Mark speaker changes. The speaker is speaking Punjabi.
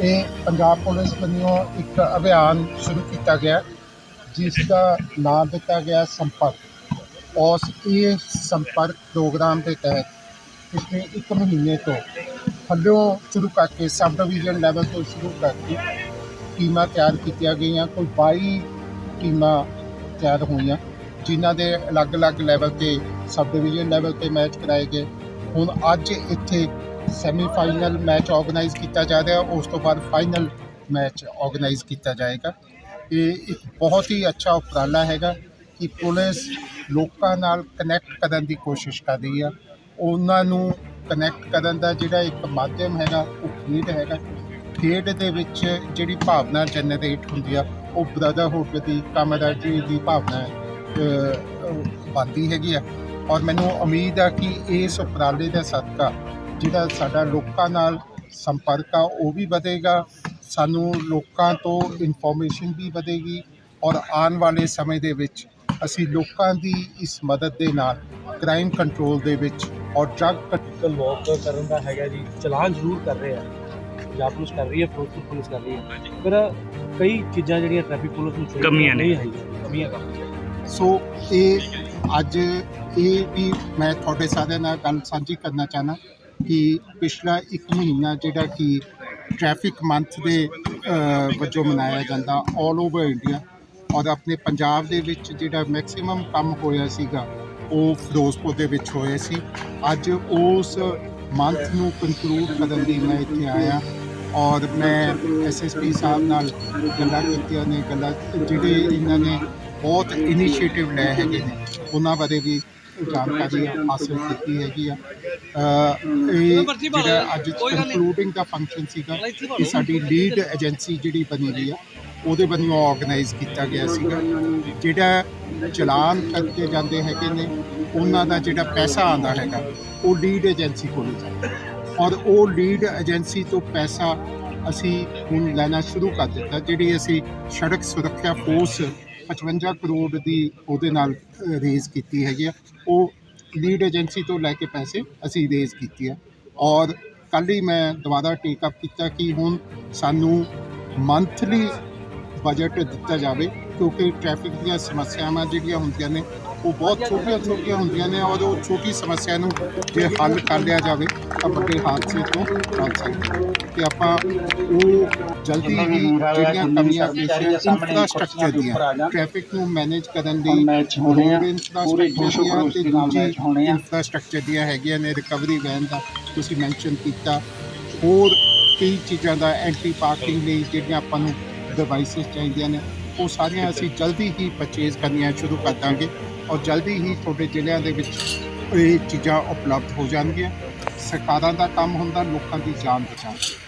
Speaker 1: ਇਹ ਪੰਜਾਬ ਪੁਲਿਸ ਵੱਲੋਂ ਇੱਕ ਅਭਿਆਨ ਸ਼ੁਰੂ ਕੀਤਾ ਗਿਆ, ਜਿਸ ਦਾ ਨਾਮ ਦਿੱਤਾ ਗਿਆ ਸੰਪਰਕ। ਉਸ ਇਹ ਸੰਪਰਕ ਪ੍ਰੋਗਰਾਮ ਦੇ ਤਹਿਤ ਪਿਛਲੇ ਇੱਕ ਮਹੀਨੇ ਤੋਂ ਥੱਲਿਓਂ ਸ਼ੁਰੂ ਕਰਕੇ ਸਬ ਡਿਵੀਜ਼ਨ ਲੈਵਲ ਤੋਂ ਸ਼ੁਰੂ ਕਰਕੇ ਟੀਮਾਂ ਤਿਆਰ ਕੀਤੀਆਂ ਗਈਆਂ। ਕੋਈ 22 ਟੀਮਾਂ ਤਿਆਰ ਹੋਈਆਂ, ਜਿਨ੍ਹਾਂ ਦੇ ਅਲੱਗ-ਅਲੱਗ ਲੈਵਲ ਤੇ ਸਬ ਡਿਵੀਜ਼ਨ ਲੈਵਲ ਤੇ ਮੈਚ ਕਰਾਏ ਗਏ। ਹੁਣ ਅੱਜ ਇੱਥੇ ਸੈਮੀਫਾਈਨਲ ਮੈਚ ਆਰਗੇਨਾਈਜ਼ ਕੀਤਾ ਜਾ ਰਿਹਾ ਉਸ ਤੋਂ ਬਾਅਦ ਫਾਈਨਲ ਮੈਚ ਆਰਗੇਨਾਈਜ਼ ਕੀਤਾ ਜਾਏਗਾ। ਇਹ ਇੱਕ ਬਹੁਤ ਹੀ ਅੱਛਾ ਉਪਰਾਲਾ ਹੈਗਾ ਕਿ ਪੁਲਿਸ ਲੋਕਾਂ ਨਾਲ ਕਨੈਕਟ ਕਰਨ ਦੀ ਕੋਸ਼ਿਸ਼ ਕਰ ਰਹੀ ਆ। ਉਹਨਾਂ ਨੂੰ ਕਨੈਕਟ ਕਰਨ ਦਾ ਜਿਹੜਾ ਇੱਕ ਮਾਧਿਅਮ ਹੈਗਾ, ਉਹ ਖੇਡ ਹੈਗਾ। ਖੇਡ ਦੇ ਵਿੱਚ ਜਿਹੜੀ ਭਾਵਨਾ ਜਨਰੇਟ ਹੁੰਦੀ ਆ, ਉਹ ਬ੍ਰਦਰਹੁੱਡ ਦੀ ਕਮਰਾਡਰੀ ਦੀ ਭਾਵਨਾ ਬਣਦੀ ਹੈਗੀ ਆ। ਔਰ ਮੈਨੂੰ ਉਮੀਦ ਆ ਕਿ ਇਸ ਉਪਰਾਲੇ ਦਾ ਸਦਕਾ ਜਿਹੜਾ ਸਾਡਾ ਲੋਕਾਂ ਨਾਲ ਸੰਪਰਕ ਆ ਉਹ ਵੀ ਵਧੇਗਾ। ਸਾਨੂੰ ਲੋਕਾਂ ਤੋਂ ਇਨਫੋਰਮੇਸ਼ਨ ਵੀ ਵਧੇਗੀ ਔਰ ਆਉਣ ਵਾਲੇ ਸਮੇਂ ਦੇ ਵਿੱਚ ਅਸੀਂ ਲੋਕਾਂ ਦੀ ਇਸ ਮਦਦ ਦੇ ਨਾਲ ਕ੍ਰਾਈਮ ਕੰਟਰੋਲ ਦੇ ਵਿੱਚ ਔਰ ਡਰੱਗ
Speaker 2: ਵਹੀਕਲ ਵਾਕ ਕਰਨ ਦਾ ਹੈਗਾ ਜੀ ਚਲਾਨ ਜ਼ਰੂਰ ਕਰ ਰਹੇ ਆ। ਪੰਜਾਬ ਪੁਲਿਸ ਕਰ ਰਹੀ ਹੈ ਫਿਰੋਜ਼ਪੁਰ ਪੁਲਿਸ ਕਰ ਰਹੀ ਹੈ। ਪਰ ਕਈ ਚੀਜ਼ਾਂ ਜਿਹੜੀਆਂ ਟ੍ਰੈਫਿਕ ਪੁਲਿਸ ਨੂੰ ਚਾਹੀਦੀਆਂ
Speaker 3: ਕਮੀਆਂ ਨੇ।
Speaker 2: ਨਹੀਂ ਹੈ ਕਮੀਆਂ ਕੰਮ
Speaker 1: ਸੋ ਇਹ ਅੱਜ ਇਹ ਵੀ ਮੈਂ ਤੁਹਾਡੇ ਸਾਰਿਆਂ ਨਾਲ ਗੱਲ ਸਾਂਝੀ ਕਰਨਾ ਚਾਹਨਾ ਕਿ ਪਿਛਲਾ ਇੱਕ ਮਹੀਨਾ ਜਿਹੜਾ ਕਿ ਟ੍ਰੈਫਿਕ ਮੰਥ ਦੇ ਵਜੋਂ ਮਨਾਇਆ ਜਾਂਦਾ 올 ਓਵਰ ਇੰਡੀਆ ਔਰ ਆਪਣੇ ਪੰਜਾਬ ਦੇ ਵਿੱਚ ਜਿਹੜਾ ਮੈਕਸਿਮਮ ਕੰਮ ਹੋਇਆ ਸੀਗਾ, ਉਹ ਫਿਰੋਜ਼ਪੁਰ ਦੇ ਵਿੱਚ ਹੋਇਆ ਸੀ। ਅੱਜ ਉਸ ਮੰਥ ਨੂੰ ਕੰਕਲੂਡ ਕਰਨ ਲਈ ਮੈਂ ਇੱਥੇ ਆਇਆ ਔਰ ਮੈਂ ਐਸਐਸਪੀ ਸਾਹਿਬ ਨਾਲ ਗੱਲਾਂ ਕੀਤੀਆਂ ਨੇ, ਗੱਲਾਂ ਜਿਹੜੇ ਇਹਨਾਂ ਨੇ ਬਹੁਤ ਇਨੀਸ਼ੀਏਟਿਵ ਲਏ ਹੈਗੇ ਨੇ। ਉਹਨਾਂ ਬਾਰੇ ਵੀ ਜਾਣਕਾਰੀ ਹਾਸਲ ਕੀਤੀ ਹੈਗੀ ਆ। ਇਹ ਜਿਹੜਾ ਅੱਜ ਕੰਕਲੂਡਿੰਗ ਦਾ ਫੰਕਸ਼ਨ ਸੀਗਾ, ਇਹ ਸਾਡੀ ਲੀਡ ਏਜੰਸੀ ਜਿਹੜੀ ਬਣੀ ਹੋਈ ਆ, ਉਹਦੇ ਵੱਲੋਂ ਆਰਗੇਨਾਈਜ਼ ਕੀਤਾ ਗਿਆ ਸੀਗਾ। ਜਿਹੜਾ ਚਲਾਨ ਕਰਕੇ ਜਾਂਦੇ ਹੈਗੇ ਨੇ, ਉਹਨਾਂ ਦਾ ਜਿਹੜਾ ਪੈਸਾ ਆਉਂਦਾ ਹੈਗਾ, ਉਹ ਲੀਡ ਏਜੰਸੀ ਕੋਲ ਜਾਂਦਾ। ਔਰ ਉਹ ਲੀਡ ਏਜੰਸੀ ਤੋਂ ਪੈਸਾ ਅਸੀਂ ਹੁਣ ਲੈਣਾ ਸ਼ੁਰੂ ਕਰ ਦਿੱਤਾ, ਜਿਹੜੀ ਅਸੀਂ ਸੜਕ ਸੁਰੱਖਿਆ ਫੋਰਸ 55 ਕਰੋੜ ਦੀ ਉਹਦੇ ਨਾਲ ਰੇਜ਼ ਕੀਤੀ ਹੈਗੀ ਆ। ਉਹ ਲੀਡ ਏਜੰਸੀ ਤੋਂ ਲੈ ਕੇ ਪੈਸੇ ਅਸੀਂ ਰੇਜ਼ ਕੀਤੀ ਆ। ਔਰ ਕੱਲ੍ਹ ਹੀ ਮੈਂ ਦੁਬਾਰਾ ਟੇਕ ਅਪ ਕੀਤਾ ਕਿ ਹੁਣ ਸਾਨੂੰ ਮੰਥਲੀ ਬਜਟ ਦਿੱਤਾ ਜਾਵੇ। ਕਿਉਂਕਿ ਟ੍ਰੈਫਿਕ ਦੀਆਂ ਸਮੱਸਿਆਵਾਂ ਜਿਹੜੀਆਂ ਹੁੰਦੀਆਂ ਨੇ ਉਹ ਬਹੁਤ ਛੋਟੀਆਂ ਛੋਟੀਆਂ ਹੁੰਦੀਆਂ ਨੇ ਔਰ ਉਹ ਛੋਟੀ ਸਮੱਸਿਆ ਨੂੰ ਜੇ ਹੱਲ ਕਰ ਲਿਆ ਜਾਵੇ ਤਾਂ ਵੱਡੇ ਹਾਦਸੇ ਤੋਂ ਬਚ ਸਕਦੇ ਤੇ ਆਪਾਂ ਉਹ ਜਲਦੀ ਹੀ ਜਿਹੜੀਆਂ ਕਮੀਆਂ ਪੇਸ਼ੀਆਂ ਇਨਫਰਾਸਟ੍ਰਕਚਰ ਦੀਆਂ ਟ੍ਰੈਫਿਕ ਨੂੰ ਮੈਨੇਜ ਕਰਨ ਲਈ ਰੋਡ ਇਨਫਰਾਸਟ੍ਰਕਚਰ ਦੀਆਂ ਤੇ ਦੂਜੀ ਇਨਫਰਾਸਟ੍ਰਕਚਰ ਦੀਆਂ ਹੈਗੀਆਂ ਨੇ ਰਿਕਵਰੀ ਵੈਨ ਦਾ ਤੁਸੀਂ ਮੈਂਸ਼ਨ ਕੀਤਾ ਹੋਰ ਕਈ ਚੀਜ਼ਾਂ ਦਾ ਐਂਟੀ ਪਾਰਕਿੰਗ ਲਈ ਜਿਹੜੀਆਂ ਆਪਾਂ ਨੂੰ ਡਿਵਾਈਸਿਸ ਚਾਹੀਦੀਆਂ ਨੇ। ਉਹ ਸਾਰੀਆਂ ਅਸੀਂ ਜਲਦੀ ਹੀ ਪਰਚੇਜ਼ ਕਰਨੀਆਂ ਸ਼ੁਰੂ ਕਰ ਦਾਂਗੇ ਔਰ ਜਲਦੀ ਹੀ ਤੁਹਾਡੇ ਜ਼ਿਲ੍ਹਿਆਂ ਦੇ ਵਿੱਚ ਇਹ ਚੀਜ਼ਾਂ ਉਪਲਬਧ ਹੋ ਜਾਣਗੀਆਂ। ਸਰਕਾਰਾਂ ਦਾ ਕੰਮ ਹੁੰਦਾ, ਲੋਕਾਂ ਦੀ ਜਾਨ ਬਚਾਉਣਾ।